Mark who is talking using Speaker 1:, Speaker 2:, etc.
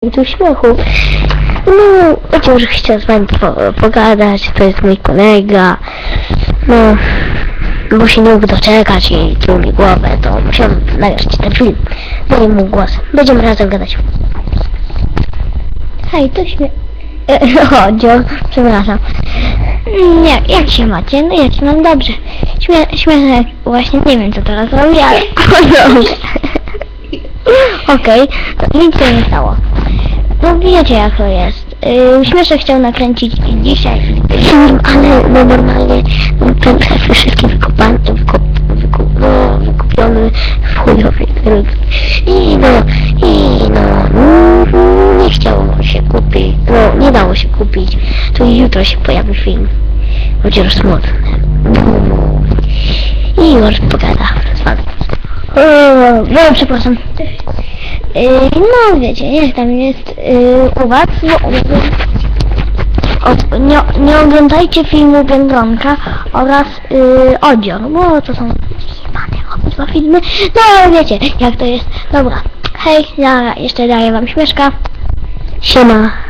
Speaker 1: tu śmiechu. No, że chciał z wami po, pogadać, to jest mój kolega. No, bo się nie mógł doczekać i truł mi głowę, to musiałem nagrać ten film. Daję mu głos. Będziemy razem gadać. Hej, to śmie... E, O, przepraszam. Nie, jak się macie? No ja się mam dobrze. Śmie właśnie nie wiem co teraz robię, ale... O, dobrze. Okej, to nic się nie stało. Wiecie jak to jest. Yy, Śmieszek chciał nakręcić dzisiaj film, ale no normalnie no, ten szef wszystkie wykopany, wykop, wykup, no, wykupiony w chujowy ryb. I no, i no, mm, nie chciało się kupić, no nie dało się kupić. To jutro się pojawi film. Chociaż smutny. I już pogada z wami. Eee, No, przepraszam. No wiecie, jak tam jest yy, u was, no, o, nie, nie oglądajcie filmu Biedronka oraz yy, Odzior, bo to są jebane obydwa filmy. No ale wiecie, jak to jest. Dobra, hej, ja jeszcze daję wam śmieszka. Siema.